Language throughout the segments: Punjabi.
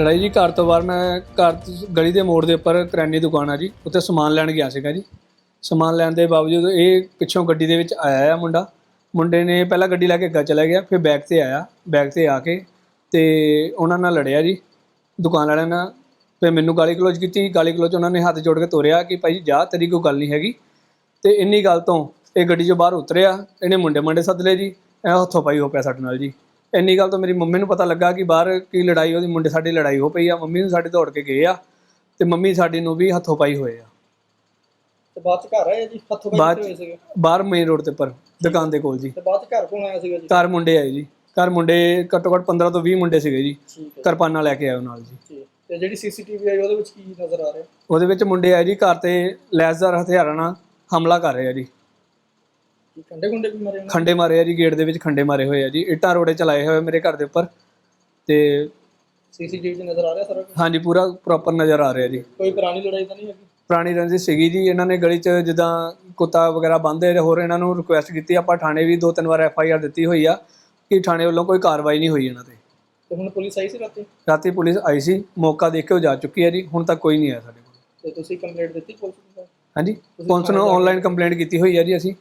ਲੜਾਈ ਜੀ ਘਰ ਤੋਂ ਬਾਹਰ ਮੈਂ ਘਰ ਗਲੀ ਦੇ ਮੋੜ ਦੇ ਉੱਪਰ ਕਰਿਆਨੇ ਦੁਕਾਨ ਆ ਜੀ, ਉੱਥੇ ਸਮਾਨ ਲੈਣ ਗਿਆ ਸੀਗਾ ਜੀ। ਸਮਾਨ ਲੈਣ ਦੇ ਬਾਵਜੂਦ ਇਹ ਪਿੱਛੋਂ ਗੱਡੀ ਦੇ ਵਿੱਚ ਆਇਆ ਆ ਮੁੰਡਾ। ਮੁੰਡੇ ਨੇ ਪਹਿਲਾਂ ਗੱਡੀ ਲੈ ਕੇ ਅੱਗਾ ਚਲਾ ਗਿਆ, ਫਿਰ ਬੈਕ ਤੇ ਆਇਆ ਬੈਕ ਤੇ ਆ ਕੇ ਤੇ ਉਹਨਾਂ ਨਾਲ ਲੜਿਆ ਜੀ। ਦੁਕਾਨ ਵਾਲਿਆਂ ਨਾਲ ਫਿਰ ਮੈਨੂੰ ਗਾਲੀ ਗਲੋਚ ਕੀਤੀ, ਗਾਲੀ ਗਲੋਚ ਉਹਨਾਂ ਨੇ ਹੱਥ ਜੋੜ ਕੇ ਤੋਰਿਆ ਕਿ ਭਾਈ ਜਾ, ਤੇਰੀ ਕੋਈ ਗੱਲ ਨਹੀਂ ਹੈਗੀ। ਤੇ ਇੰਨੀ ਗੱਲ ਤੋਂ ਇਹ ਗੱਡੀ 'ਚੋਂ ਬਾਹਰ ਉਤਰਿਆ, ਇਹਨੇ ਮੁੰਡੇ ਮੁੰਡੇ ਸੱਦ ਲਏ ਜੀ, ਇਹ ਹੱਥੋਂ ਪਾਈ ਹੋ ਪਿਆ ਸਾਡੇ ਨਾਲ ਜੀ। ਇੰਨੀ ਗੱਲ ਤੋਂ ਮੇਰੀ ਮੰਮੀ ਨੂੰ ਪਤਾ ਲੱਗਾ ਕਿ ਬਾਹਰ ਕੀ ਲੜਾਈ ਉਹਦੀ ਮੁੰਡੇ ਸਾਡੀ ਲੜਾਈ ਹੋ ਪਈ ਆ ਮੰਮੀ ਨੂੰ ਸਾਡੇ ਦੌੜ ਕੇ ਗਏ ਆ ਤੇ ਮੰਮੀ ਸਾਡੀ ਨੂੰ ਵੀ ਹੱਥੋਂ ਪਾਈ ਹੋਏ ਆ। ਤੇ ਬਾਅਦ ਚ ਘਰ ਆਏ ਜੀ? ਹੱਥੋਂ ਬਾਅਦ ਹੋਏ ਸੀਗੇ? ਬਾਹਰ ਮੇਨ ਰੋਡ ਤੇ ਉੱਪਰ ਦੁਕਾਨ ਦੇ ਕੋਲ ਜੀ। ਤੇ ਬਾਅਦ ਚ ਘਰ ਕੋਣ ਆਇਆ ਸੀਗਾ ਜੀ? ਘਰ ਮੁੰਡੇ ਆਏ ਜੀ। ਘਰ ਮੁੰਡੇ ਘੱਟੋ ਘੱਟ 15 ਤੋਂ 20 ਮੁੰਡੇ ਸੀਗੇ ਜੀ। ਠੀਕ ਹੈ। ਕਿਰਪਾਨਾਂ ਲੈ ਕੇ ਆਏ ਉਹ ਨਾਲ ਜੀ। ਤੇ ਜਿਹੜੀ ਸੀਸੀਟੀਵੀ ਆਈ ਉਹਦੇ ਵਿੱਚ ਕੀ ਨਜ਼ਰ ਆ ਰਿਹਾ? ਉਹਦੇ ਵਿੱਚ ਮੁੰਡੇ ਆਏ ਜੀ ਘਰ ਤੇ ਲੈਸਦਾਰ ਹਥਿਆਰਾਂ ਨਾਲ ਹਮਲਾ ਕਰ ਰਹੇ ਆ ਜੀ। ਕੰਡੇ ਕੁੰਡੇ ਵੀ ਮਰੇ ਉਹਨਾਂ ਖੰਡੇ ਮਾਰੇ ਆ ਜੀ ਗੇਟ ਦੇ ਵਿੱਚ ਖੰਡੇ ਮਾਰੇ ਹੋਏ ਆ ਜੀ। ਇੱਟਾਂ ਰੋੜੇ ਚਲਾਏ ਹੋਏ ਮੇਰੇ ਘਰ ਦੇ ਉੱਪਰ। ਤੇ ਸੀਸੀਟੀਵੀ 'ਚ ਨਜ਼ਰ ਆ ਰਿਹਾ ਸਾਰਾ ਕੁਛ? ਹਾਂਜੀ ਪੂਰਾ ਪ੍ਰੋਪਰ ਨਜ਼ਰ ਆ ਰਿਹਾ ਜੀ। ਕੋਈ ਪੁਰਾਣੀ ਲੜਾਈ ਤਾਂ ਨਹੀਂ ਹੈਗੀ ਪੁਰਾਣੀ ਰੰਜਿਸ਼ ਸੀਗੀ ਜੀ। ਇਹਨਾਂ ਨੇ ਗਲੀ 'ਚ ਜਿੱਦਾਂ ਕੁੱਤਾ ਵਗੈਰਾ ਬੰਨ੍ਹਦੇ ਹੋਰ ਇਹਨਾਂ ਨੂੰ ਰਿਕੁਐਸਟ ਕੀਤੀ। ਆਪਾਂ ਥਾਣੇ ਵੀ ਦੋ ਤਿੰਨ ਵਾਰ ਐਫ ਆਈ ਆਰ ਦਿੱਤੀ ਹੋਈ ਆ ਕਿ ਥਾਣੇ ਵੱਲੋਂ ਕੋਈ ਕਾਰਵਾਈ ਨਹੀਂ ਹੋਈ ਇਹਨਾਂ ਤੇ। ਤੇ ਹੁਣ ਪੁਲਿਸ ਆਈ ਸੀ ਰਾਤੀ? ਰਾਤੀ ਪੁਲਿਸ ਆਈ ਸੀ। ਮੌਕਾ ਦੇਖ ਕੇ ਉਹ ਜਾ ਚੁੱਕੀ ਹੈ ਜੀ। ਹੁਣ ਤੱਕ ਕੋਈ ਨਹੀਂ ਆਇਆ ਸਾਡੇ ਕੋਲ। ਤੇ ਤੁਸੀਂ ਕੰਪਲੇਂਟ ਦਿੱਤੀ ਪੁਲਿਸ ਨੂੰ? ਹਾਂਜੀ। ਪੁਲਿਸ ਨੂੰ ਆਨਲਾਈਨ ਕੰਪਲੇਂਟ ਕੀਤੀ ਹੋਈ ਹੈ ਜੀ ਅਸੀਂ।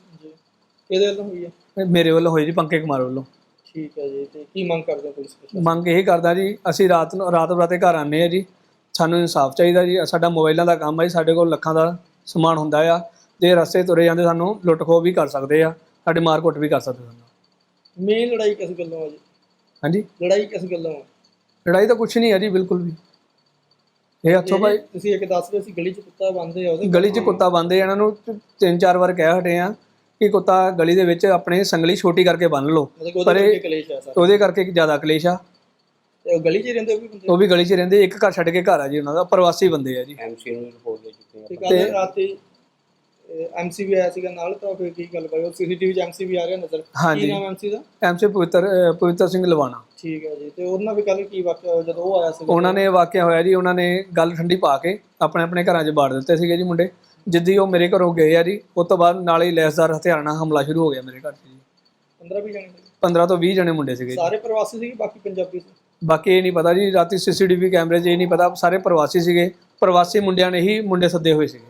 ਕਿਹਦੇ ਵੱਲੋਂ ਹੋਈ ਹੈ ਮੇਰੇ ਵੱਲੋਂ ਹੋਈ ਜੀ ਪੰਕਜ ਕੁਮਾਰ ਵੱਲੋਂ। ਠੀਕ ਹੈ ਜੀ ਤੇ ਕੀ ਮੰਗ ਕਰਦੇ ਹੋ ਪੁਲਿਸ ਕੋਲ ਮੰਗ ਇਹ ਕਰਦਾ ਜੀ ਅਸੀਂ ਰਾਤ ਨੂੰ ਰਾਤ ਬਰਾਤੇ ਘਰ ਆਨੇ ਆ ਜੀ। ਸਾਨੂੰ ਇਨਸਾਫ ਚਾਹੀਦਾ ਜੀ ਸਾਡਾ ਮੋਬਾਈਲਾਂ ਦਾ ਕੰਮ ਹੈ ਜੀ ਸਾਡੇ ਕੋਲ ਲੱਖਾਂ ਦਾ ਸਮਾਨ ਹੁੰਦਾ ਆ। ਜੇ ਰਸਤੇ ਤੁਰੇ ਜਾਂਦੇ ਸਾਨੂੰ ਲੁੱਟ ਖੋਹ ਵੀ ਕਰ ਸਕਦੇ ਆ ਸਾਡੇ ਮਾਰ ਕੁੱਟ ਵੀ ਕਰ ਸਕਦੇ ਸਾਨੂੰ। ਮੇਨ ਲੜਾਈ ਕਿਸ ਗੱਲੋਂ ਆ ਜੀ? ਹਾਂਜੀ? ਲੜਾਈ ਕਿਸ ਗੱਲੋਂ ਆ? ਲੜਾਈ ਤਾਂ ਕੁਛ ਨਹੀਂ ਹੈ ਜੀ ਬਿਲਕੁਲ ਵੀ। ਇਹ ਹੱਥੋਂ ਭਾਈ ਤੁਸੀਂ ਇੱਕ ਦੱਸ ਰਹੇ ਸੀ ਗਲੀ 'ਚ ਕੁੱਤਾ ਬੰਦੇ ਆ ਉਹਦੇ ਗਲੀ 'ਚ ਕੁੱਤਾ ਬੰਦੇ ਇਹਨਾਂ ਨੂੰ ਤਿੰਨ ਚਾਰ ਵਾਰ ਕਹਿ ਹਟੇ ਆ। ਕਿ ਕੁੱਤਾ ਗਲੀ ਦੇ ਵਿੱਚ ਆਪਣੇ ਸੰਗਲੀ ਛੋਟੀ ਕਰਕੇ ਬੰਨ ਲਓ। ਪਰ ਉਹਦੇ ਇਹ- ਕਰਕੇ ਕਲੇਸ਼ ਆ ਸਰ। ਉਹਦੇ ਕਰਕੇ ਜ਼ਿਆਦਾ ਕਲੇਸ਼ ਆ। ਤੇ ਉਹ ਗਲੀ 'ਚ ਹੀ ਰਹਿੰਦੇ ਉਹ ਵੀ ਬੰਦੇ? ਉਹ ਵੀ ਗਲੀ 'ਚ ਰਹਿੰਦੇ ਇੱਕ ਘਰ ਛੱਡ ਕੇ ਘਰ ਆ ਜੀ ਉਹਨਾਂ ਦਾ ਪ੍ਰਵਾਸੀ ਬੰਦੇ ਆ ਜੀ। ਐਮਸੀ ਨੂੰ ਰਿਪੋਰਟ ਦੇ ਚੁੱਕੇ ਤੇ ਕੱਲ ਰਾਤੀ ਐਮਸੀ ਵੀ ਆਇਆ ਸੀਗਾ ਨਾਲ ਤਾਂ ਫਿਰ ਕੀ ਗੱਲ ਬਾਈ? ਉਹ ਸੀਸੀਟੀਵੀ 'ਚ ਐਮਸੀ ਵੀ ਆ ਰਿਹਾ ਨਜ਼ਰ ਹਾਂਜੀ। ਕੀ ਨਾਮ ਐਮਸੀ ਦਾ? ਐਮਸੀ ਪਵਿੱਤਰ ਅਹ ਪਵਿੱਤਰ ਸਿੰਘ ਲਵਾਣਾ। ਠੀਕ ਹੈ ਜੀ। ਤੇ ਉਹਨਾਂ ਵੀ ਕੱਲ ਕੀ ਵਾਕਿਆ ਹੋਇਆ ਜਦੋਂ ਉਹ ਆਇਆ ਸੀ ਉਹਨਾਂ ਨੇ ਇਹ ਵਾਕਿਆ ਹੋਇਆ ਜੀ ਉਹਨਾਂ ਨੇ ਗੱਲ ਠੰਡੀ ਪਾ ਕੇ ਆਪਣੇ ਆਪਣੇ ਘਰਾਂ 'ਚ ਬਾੜ ਦਿੱਤੇ ਸੀਗੇ ਜੀ ਮੁੰਡੇ। ਜਿੱਦੀ ਉਹ ਮੇਰੇ ਘਰੋਂ ਗਏ ਆ ਜੀ ਉਸ ਤੋਂ ਬਾਅਦ ਨਾਲ ਹੀ ਲੈਸਦਾਰ ਹਥਿਆਰਾਂ ਨਾਲ ਹਮਲਾ ਸ਼ੁਰੂ ਹੋ ਗਿਆ ਮੇਰੇ ਘਰ ਜੀ। 15 ਵੀ ਜਣੇ ਸੀ। 15 ਤੋਂ 20 ਜਣੇ ਮੁੰਡੇ ਸੀਗੇ ਜੀ। ਸਾਰੇ ਪ੍ਰਵਾਸੀ ਸੀ ਬਾਕੀ ਪੰਜਾਬੀ ਸੀ? ਬਾਕੀ ਇਹ ਨਹੀਂ ਪਤਾ ਜੀ ਰਾਤੀ ਸੀਸੀਟੀਵੀ ਕੈਮਰੇ 'ਚ ਇਹ ਨਹੀਂ ਪਤਾ ਸਾਰੇ ਪ੍ਰਵਾਸੀ ਸੀਗੇ। ਪ੍ਰਵਾਸੀ ਮੁੰਡਿਆਂ ਨੇ ਹੀ ਮੁੰਡੇ ਸੱਦੇ ਹੋਏ ਸੀਗੇ।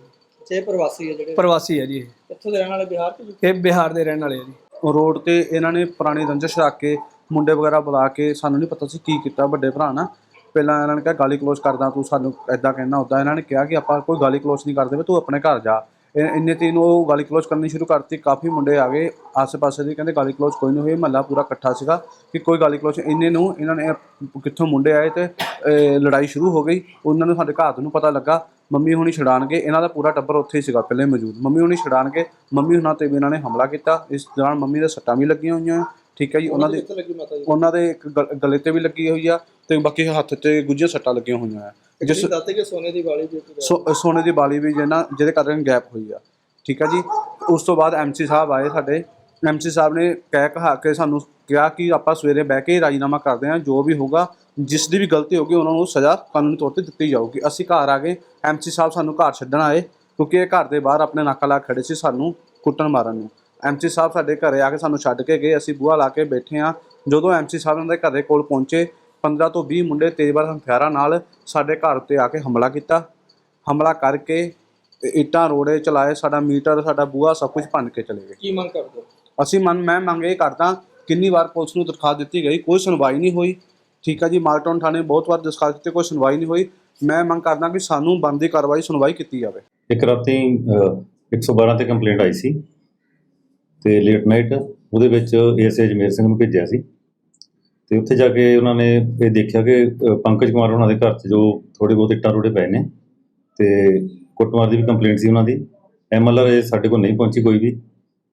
ਛੇ ਪ੍ਰਵਾਸੀ ਆ ਜਿਹੜੇ? ਪ੍ਰਵਾਸੀ ਹੈ ਜੀ ਇਹ। ਇੱਥੋਂ ਦੇ ਰਹਿਣ ਵਾਲੇ? ਬਿਹਾਰ ਤੋਂ ਇਹ ਬਿਹਾਰ ਦੇ ਰਹਿਣ ਵਾਲੇ ਆ ਜੀ। ਰੋਡ ਤੇ ਇਹਨਾਂ ਨੇ ਪੁਰਾਣੀ ਰੰਜਿਸ਼ ਰੱਖ ਕੇ ਮੁੰਡੇ ਵਗੈਰਾ ਬੁਲਾ ਕੇ ਸਾਨੂੰ ਨਹੀਂ ਪਤਾ ਸੀ ਕੀ ਕੀਤਾ ਵੱਡੇ ਭਰਾ ਨਾਲ। ਪਹਿਲਾਂ ਇਹਨਾਂ ਨੇ ਕਿਹਾ, ਗਾਲੀ ਕਲੋਜ਼ ਕਰਦਾ ਤੂੰ, ਸਾਨੂੰ ਐਦਾਂ ਕਹਿਣਾ ਉਦਾਂ ਇਹਨਾਂ ਨੇ ਕਿਹਾ ਕਿ ਆਪਾਂ ਕੋਈ ਗਾਲੀ ਕਲੋਜ਼ ਨਹੀਂ ਕਰਦੇ, ਵੀ ਤੂੰ ਆਪਣੇ ਘਰ ਜਾ। ਇਹ- ਇੰਨੇ ਤੇ ਉਹ ਗਾਲੀ ਕਲੋਜ਼ ਕਰਨੀ ਸ਼ੁਰੂ ਕਰਤੀ, ਕਾਫੀ ਮੁੰਡੇ ਆ ਗਏ ਆਸ-ਪਾਸੇ ਦੇ, ਕਹਿੰਦੇ ਗਾਲੀ ਕਲੋਜ਼ ਕੋਈ ਨਹੀਂ ਹੋਈ, ਮਹੱਲਾ ਪੂਰਾ ਇਕੱਠਾ ਸੀਗਾ ਕਿ ਕੋਈ ਗਾਲੀ ਕਲੋਜ਼ ਇੰਨੇ ਨੂੰ, ਇਹਨਾਂ ਨੇ ਕਿੱਥੋਂ ਮੁੰਡੇ ਆਏ ਤੇ ਲੜਾਈ ਸ਼ੁਰੂ ਹੋ ਗਈ, ਉਹਨਾਂ ਨੂੰ ਸਾਡੇ ਘਰ ਨੂੰ ਪਤਾ ਲੱਗਾ, ਮੰਮੀ ਹੁਣੀ ਛਡਾਣਗੇ, ਇਹਨਾਂ ਦਾ ਪੂਰਾ ਟੱਬਰ ਉੱਥੇ ਹੀ ਸੀਗਾ ਪਹਿਲੇ ਮੌਜੂਦ, ਮੰਮੀ ਹੁਣੀ ਛਡਾਣਗੇ, ਮੰਮੀ ਹੁਣਾਂ ਤੇ ਵੀ ਇਹਨਾਂ ਨੇ ਹਮਲਾ ਕੀਤਾ, ਇਸ ਦੌਰਾਨ ਮੰਮੀ ਦੇ ਸੱਟਾਂ ਵੀ ਲੱਗੀਆਂ ਹੋਈਆਂ। ਠੀਕ ਹੈ ਜੀ ਉਹਨਾਂ ਦੇ ਕਿੱਥੇ ਲੱਗੀ ਮਾਤਾ ਜੀ? ਉਹਨਾਂ ਦੇ ਇੱਕ ਗਲ- ਗਲੇ ਤੇ ਵੀ ਲੱਗੀ ਹੋਈ ਆ ਤੇ ਬਾਕੀ ਹੱਥ ਤੇ ਗੁੱਝੀਆਂ ਸੱਟਾਂ ਲੱਗੀਆਂ ਹੋਈਆਂ ਆ। ਜਿਸ ਜਿਸ ਦੱਸਦੇ ਕਿ ਸੋਨੇ ਦੀ ਵਾਲੀ ਵੀ ਇੱਕ ਸੋ- ਸੋਨੇ ਦੀ ਬਾਲੀ ਵੀ ਜਿਹਨਾਂ ਜਿਹਦੇ ਕਾਰਨ ਗੈਪ ਹੋਈ ਆ। ਠੀਕ ਆ ਜੀ ਉਸ ਤੋਂ ਬਾਅਦ ਐਮਸੀ ਸਾਹਿਬ ਆਏ ਸਾਡੇ। ਐਮਸੀ ਸਾਹਿਬ ਨੇ ਕਹਿ ਕਹਾ ਕੇ ਸਾਨੂੰ ਕਿਹਾ ਕਿ ਆਪਾਂ ਸਵੇਰੇ ਬਹਿ ਕੇ ਰਾਜੀਨਾਮਾ ਕਰਦੇ ਹਾਂ ਜੋ ਵੀ ਹੋਊਗਾ ਜਿਸ ਦੀ ਵੀ ਗਲਤੀ ਹੋਗੀ ਉਹਨਾਂ ਨੂੰ ਸਜ਼ਾ ਕਾਨੂੰਨੀ ਤੌਰ ਤੇ ਦਿੱਤੀ ਜਾਊਗੀ। ਅਸੀਂ ਘਰ ਆ ਗਏ ਐਮਸੀ ਸਾਹਿਬ ਸਾਨੂੰ ਘਰ ਛੱਡਣ ਆਏ ਕਿਉਂਕਿ ਇਹ ਘਰ ਦੇ ਬਾਹਰ ਆਪਣੇ ਨਾਕਾ ਲਾ ਕੇ ਖੜੇ ਸੀ ਸਾਨੂੰ ਕੁੱਟਣ ਮਾਰਨ ਨੂੰ। ਐਮਸੀ ਸਾਹਿਬ ਸਾਡੇ ਘਰੇ ਆ ਕੇ ਸਾਨੂੰ ਛੱਡ ਕੇ ਗਏ ਅਸੀਂ ਬੂਹਾ ਲਾ ਕੇ ਬੈਠੇ ਆ ਜਦੋਂ ਐਮਸੀ ਸਾਹਿਬ ਉਹਨਾਂ ਦੇ ਘਰ ਕੋਲ ਪਹੁੰਚੇ 15 ਤੋਂ 20 ਮੁੰਡੇ ਤੇਜ਼ਬਾਰ ਹਥਿਆਰਾਂ ਨਾਲ ਸਾਡੇ ਘਰ ਉੱਤੇ ਆ ਕੇ ਹਮਲਾ ਕੀਤਾ। ਹਮਲਾ ਕਰਕੇ ਤੇ ਇੱਟਾਂ ਰੋੜੇ ਚਲਾਏ ਸਾਡਾ ਮੀਟਰ ਸਾਡਾ ਬੂਹਾ ਸਭ ਕੁਝ ਭੰਨ ਕੇ ਚਲੇ ਗਏ। ਕੀ ਮੰਗ ਕਰਦੇ ਅਸੀਂ ਮਨ ਮੈਂ ਮੰਗ ਇਹ ਕਰਦਾ ਕਿੰਨੀ ਵਾਰ ਪੁਲਿਸ ਨੂੰ ਦਰਖਾਸਤ ਦਿੱਤੀ ਗਈ ਕੋਈ ਸੁਣਵਾਈ ਨਹੀਂ ਹੋਈ। ਠੀਕ ਹੈ ਜੀ ਮਾਲਟਾਊਨ ਥਾਣੇ ਬਹੁਤ ਵਾਰ ਦਰਖਾਸਤ ਦਿੱਤੀ ਕੋਈ ਸੁਣਵਾਈ ਨਹੀਂ ਹੋਈ। ਮੈਂ ਮੰਗ ਕਰਦਾ ਕਿ ਸਾਨੂੰ ਬਣਦੀ ਕਾਰਵਾਈ ਸੁਣਵਾਈ ਕੀਤੀ ਜਾਵੇ। ਇੱਕ ਰਾਤੀ ਅਹ, 112 ਤੇ ਕੰਪਲੇਂਟ ਆਈ ਸੀ। ਤੇ ਲੇਟ ਨਾਈਟ ਉਹਦੇ ਵਿੱਚ ਏਐਸਏ ਜਮੇਰ ਸਿੰਘ ਨੂੰ ਭੇਜਿਆ ਸੀ। ਤੇ ਉੱਥੇ ਜਾ ਕੇ ਉਹਨਾਂ ਨੇ ਇਹ ਦੇਖਿਆ ਕਿ ਪੰਕਜ ਕੁਮਾਰ ਉਹਨਾਂ ਦੇ ਘਰ 'ਚ ਜੋ ਥੋੜੇ ਬਹੁਤ ਇੱਟਾਂ ਰੋੜੇ ਪਏ ਨੇ ਤੇ ਕੁੱਟਮਾਰ ਦੀ ਵੀ ਕੰਪਲੇਂਟ ਸੀ ਉਹਨਾਂ ਦੀ। ਐਮਐਲਆਰ ਸਾਡੇ ਕੋਲ ਨਹੀਂ ਪਹੁੰਚੀ ਕੋਈ ਵੀ।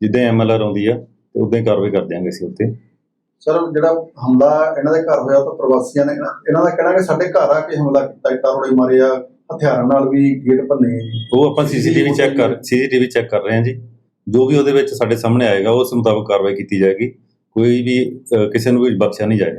ਜਿੱਦਾਂ ਐਮਐਲਆਰ ਆਉਂਦੀ ਆ ਤੇ ਉਦਾਂ ਹੀ ਕਾਰਵਾਈ ਕਰ ਦਿਆਂਗੇ ਅਸੀਂ ਉੱਤੇ ਸਰ ਜਿਹੜਾ ਹਮਲਾ ਇਹਨਾਂ ਦੇ ਘਰ ਹੋਇਆ ਤਾਂ ਪ੍ਰਵਾਸੀਆਂ ਨੇ ਇਹਨਾਂ ਦਾ ਕਹਿਣਾ ਕਿ ਸਾਡੇ ਘਰ ਆ ਕੇ ਹਮਲਾ ਕੀਤਾ ਇੱਟਾਂ ਰੋੜੇ ਮਾਰੇ ਆ ਹਥਿਆਰਾਂ ਨਾਲ ਵੀ ਗੇਟ ਭੰਨੇ ਉਹ ਆਪਾਂ ਸੀਸੀਟੀਵੀ ਚੈੱਕ ਕਰ ਸੀਸੀਟੀਵੀ ਚੈੱਕ ਕਰ ਰਹੇ ਹਾਂ ਜੀ। ਜੋ ਵੀ ਉਹਦੇ ਵਿੱਚ ਸਾਡੇ ਸਾਹਮਣੇ ਆਏਗਾ ਉਸ ਮੁਤਾਬਕ ਕਾਰਵਾਈ ਕੀਤੀ ਜਾਏਗੀ। ਕੋਈ ਵੀ ਅਹ, ਕਿਸੇ ਨੂੰ ਵੀ ਬਖਸ਼ਿਆ ਨਹੀਂ ਜਾਏਗਾ।